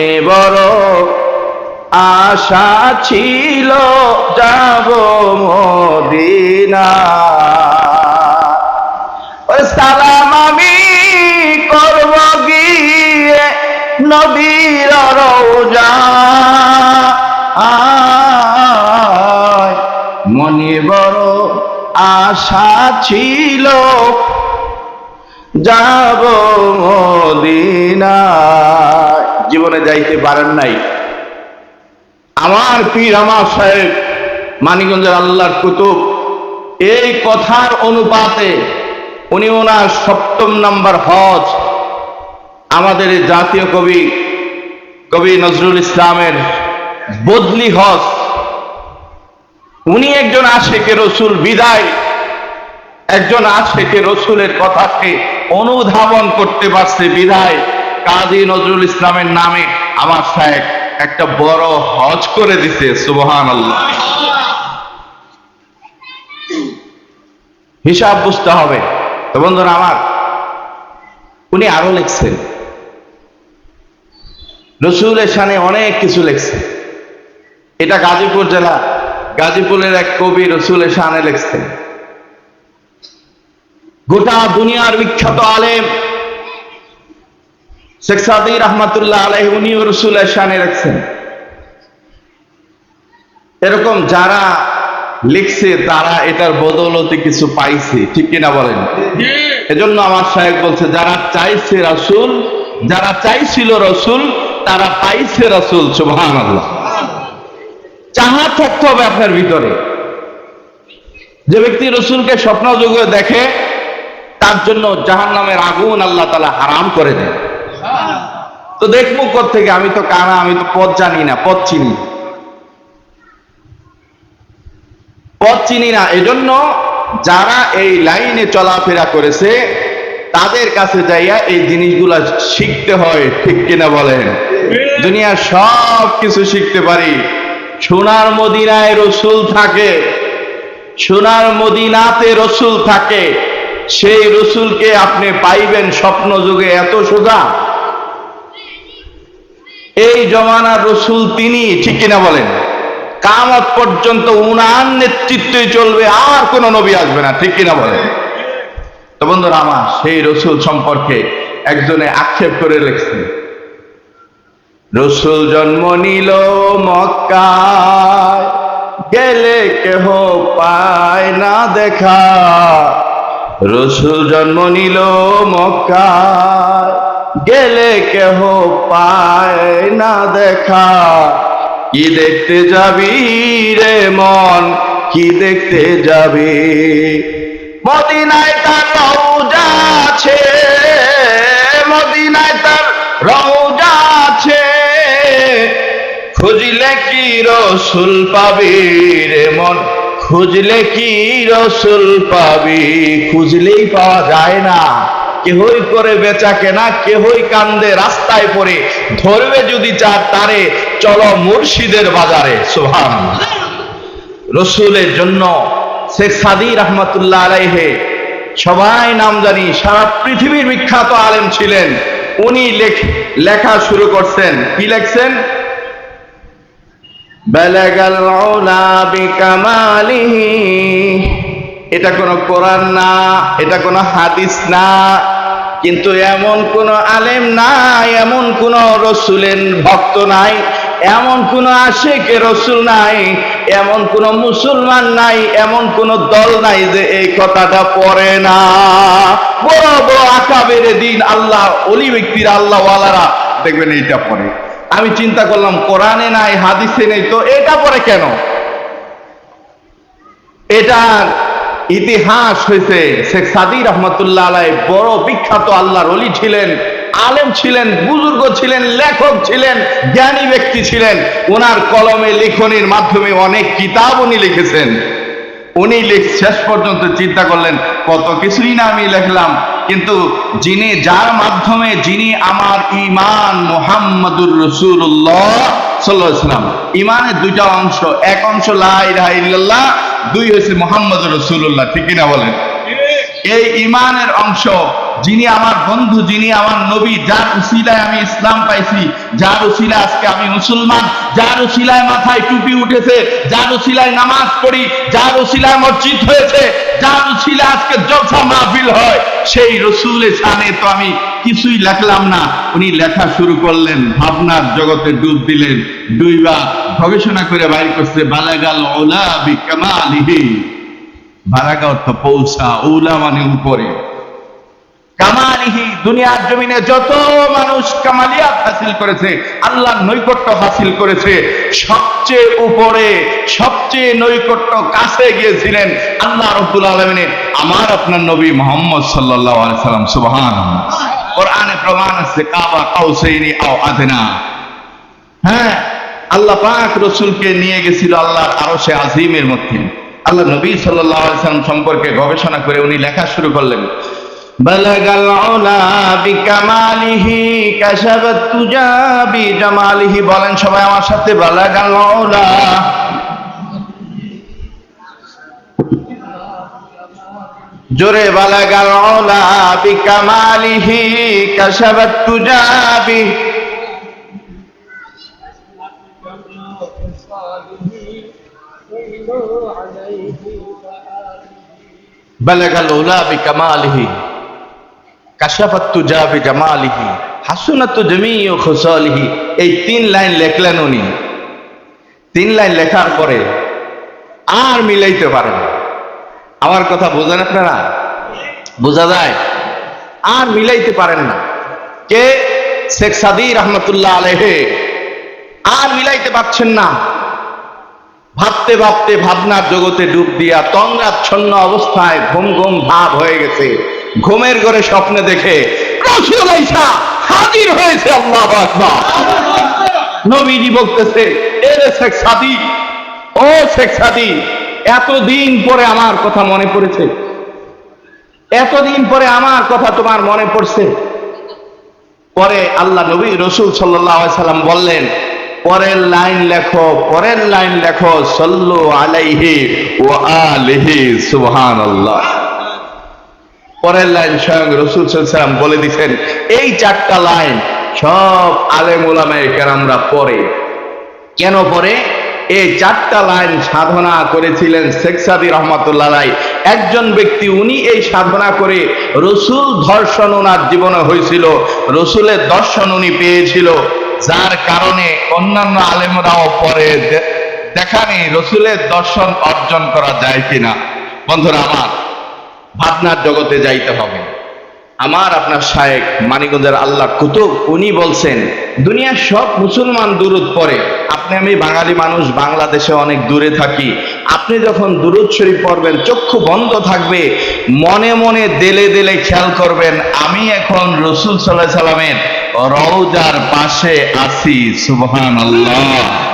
মনে বড় আশা ছিল, যাব মদিনা সালাম আমি করব গিয়ে নবীর রোজা মনে বড় আশা ছিল, যাব মদিনা জীবনে যাইতে পারেন নাই। আমার পীর, আমার সাহেব মানিকগঞ্জের আল্লাহর কুতুব, এই কথার অনুপাতে উনি ওনার সপ্তম নাম্বার হজ আমাদের জাতীয় কবি কবি নজরুল ইসলামের বদলি হজ। উনি একজন আশেকে রসুল বিদায়, একজন আশেকে রসুলের কথাকে অনুধাবন করতে পারছে বিদায়। কাজী নজরুল ইসলামের নামে আমার সাহেব একটা বড় হজ করে দিছে সুবহান আল্লাহ হিসাব বুঝতে হবে। তো বন্ধুরা আমার, উনি আরও লিখছেন। রসুলের সানে অনেক কিছু লিখছে। এটা গাজীপুর জেলা, গাজীপুরের এক কবি রসুলের শানে লিখছেন। গোটা দুনিয়ার বিখ্যাত আলেম শেখ সাদি রহমাতুল্লাহ আলহ উনিও রসুলের শানে লিখছেন এরকম যারা লিখছে, তারা এটার বদৌলতে কিছু পাইছে, ঠিক কিনা বলেন? এজন্য আমার সাহেব বলছে, যারা চাইছে রাসুল, যারা চাইছিল রসুল, তারা পাইছে রাসুল সুবহান আল্লাহ চাহা থাকতে হবে আপনার ভিতরে। যে ব্যক্তি রসুলকে স্বপ্ন যুগে দেখে, তার জন্য জাহান নামের আগুন আল্লাহ তালা হারাম করে দেয়। তো দেখব থেকে আমি তো কানা, আমি তো পথ জানি না, পথ চিনি। পথ চিনি না, এজন্য যারা এই লাইনে চলাফেরা করেছে, তাদের কাছে যাইয়া এই জিনিসগুলা শিখতে হয়, ঠিক কিনা বলেন? দুনিয়ার সব কিছু শিখতে পারি। সোনার মদিনায় রসুল থাকে, সোনার মদিনাতে রসুল থাকে, সেই রসুলকে আপনি পাইবেন স্বপ্ন যুগে এত সোজা। এই জমানার রসুল তিনি, ঠিক কিনা বলেন? কামত পর্যন্ত উনার নেতৃত্বে চলবে, আর কোন নবী আসবে না, ঠিক কিনা বলেন? তো বন্ধুরা আমার, সেই রসুল সম্পর্কে একজনে আক্ষেপ করে লিখছে রসুল জন্ম নিল মক্কায়, গেলে কেহ পায় না দেখা। রসুল জন্ম নিল মক্কায় গেলে কেহ পায় না দেখা। কি দেখতে যাবি রে মন, কি দেখতে যাবি? মদিনায় তার রওজা আছে, মদিনায় তার রওজা আছে। খুঁজলে কি রসুল পাবি রে মন, খুঁজলে কি রসুল পাবি? খুঁজলেই পাওয়া যায় না। কেহই করে বেচা কেনা, কেহই কান্দে, রাস্তায় পড়ে। ধরবে যদি চার তারে, চলো মুর্শিদের বাজারে। সোহান রসুলের জন্য শেখ সাদি রহমতুল্লাহ আলাইহে সবাই নাম জানি, সারা পৃথিবীর বিখ্যাত আলেম ছিলেন। উনি লেখা শুরু করছেন। কি লেখছেন? বেলাগাল বিকামালিহি এটা কোনো কোরআন না, এটা কোনো হাদিস না। কিন্তু এমন কোন আলেম নাই, এমন কোন রসুলের ভক্ত নাই, এমন কোন আশেকে রসুল নাই, এমন কোন মুসলমান নাই, এমন কোন দল নাই যে এই কথাটা পড়ে না। বড় বড় আকাবের দিন আল্লাহ, অলি ব্যক্তির আল্লাহ দেখবেন এইটা পড়ে। আমি চিন্তা করলাম, কোরআনে নাই, হাদিসে নেই, তো এটা পরে কেন? এটার ইতিহাস হয়েছে শেখ সাদি রহমতুল্লাহ আলাই বড় বিখ্যাত আল্লাহর অলি ছিলেন, আলেম ছিলেন, বুজুর্গ ছিলেন, লেখক ছিলেন, জ্ঞানী ব্যক্তি ছিলেন। ওনার কলমে, লিখনির মাধ্যমে অনেক কিতাব উনি লিখেছেন। উনি লিখ শেষ পর্যন্ত চিন্তা করলেন, কত কিছুই না আমি লিখলাম, কিন্তু যিনি যার মাধ্যমে, যিনি আমার ইমান মোহাম্মদুর রসুল্লাহ সাল্লাম ইমানের দুইটা অংশ, এক অংশ লাহ দুই হয়েছে মোহাম্মদ রসুল্লাহ ঠিক কিনা বলেন? এই ইমানের অংশ, যিনি আমার বন্ধু, যিনি আমার নবী, যার উসিলায় আমি ইসলাম পাইছি, যার উসিলায় আজকে আমি মুসলমান, যার উসিলায় মাথায় টুপি উঠেছে, যার উসিলায় নামাজ পড়ি, যার উসিলায় মসজিদ হয়েছে, যার উসিলায় আজকে জলসা মাহফিল হয়, সেই রসুলের সামনে তো আমি কিছুই লেখলাম না। উনি লেখা শুরু করলেন, ভাবনার জগতে ডুব দিলেন দুইবা গবেষণা করে বাইর করছে, বালাগাল ওলা বালাগা অর্থ পৌঁছা ওলা মানে উপরে। কামালিহি, দুনিয়ার জমিনে যত মানুষ কামালিয়াত হাসিল করেছে, আল্লাহর নৈকট্য হাসিল করেছে, সবচেয়ে উপরে, সবচেয়ে নৈকট্য কাছে গিয়েছিলেন আল্লাহ রব্বুল আলমিনের আমার আপনার নবী মোহাম্মদ সাল্লাহ সাল্লাম কোরআনে প্রমাণ আছে, কাবা আও আদনা। হ্যাঁ আল্লাহ পাক রসুলকে নিয়ে গেছিল আল্লাহ আরও সে আজিমের মধ্যে। আল্লাহ নবী সাল্লাম সম্পর্কে গবেষণা করে উনি লেখা শুরু করলেন। বলেন সবাই আমার সাথে জোরে বালা বালাগাল বিকামালিহি কাশাবাত তুজাবি। এই তিন লাইন লেখলেন উনি। তিন লাইন লেখার পরে আর মিলাইতে পারেন। আমার কথা বোঝেন আপনারা? বোঝা যায়? আর মিলাইতে পারেন না। কে? শেখ সাদি রহমতুল্লাহ আলহে আর মিলাইতে পারছেন না। ভাবতে ভাবতে ভাবনার জগতে ডুব দিয়া তন্দ্রাচ্ছন্ন অবস্থায় ঘুম ঘুম ভাব হয়ে গেছে। ঘুমের ঘরে স্বপ্নে দেখে হাজির হয়েছে আল্লাহ নবীজি বলতেছে শেখ সাদি, ও শেখ সাদি, এতদিন পরে আমার কথা মনে পড়েছে। এতদিন পরে আমার কথা তোমার মনে পড়ছে। পরে আল্লাহ নবী রসুল সাল্লাম বললেন পরের লাইন লেখো, পরের লাইন লেখো, সল্লু আলাইহি ও আলিহি সুবহান আল্লাহ পরের লাইন স্বয়ং রসুল সাল্লাম বলে দিছেন এই চারটা লাইন সব আলেম ওলামায়ে কেরামরা পড়ে। কেন পরে এই চারটা লাইন সাধনা করেছিলেন শেখ সাদি রহমতুল্লাহ রায়। একজন ব্যক্তি, উনি এই সাধনা করে রসুল ধর্ষণ ওনার জীবনে হয়েছিল, রসুলের দর্শন উনি পেয়েছিল। যার কারণে অন্যান্য আলেমরাও পরে দে- দেখানি রসুলের দর্শন অর্জন করা যায় কিনা। বন্ধুরা, আমার ভাবনার জগতে যাইতে হবে। আমার আপনার শায়েক মানিকগঞ্জের আল্লাহ কুতুব, উনি বলছেন, দুনিয়ার সব মুসলমান দুরুদ পড়ে। আপনি আমি বাঙালি মানুষ, বাংলাদেশে অনেক দূরে থাকি। আপনি যখন দুরুদ শরীফ পড়বেন, চক্ষু বন্ধ থাকবে, মনে মনে দেলে দেলে খেয়াল করবেন, আমি এখন রসুল সাল্লাহ সাল্লামের রওজার পাশে আসি সুবহান আল্লাহ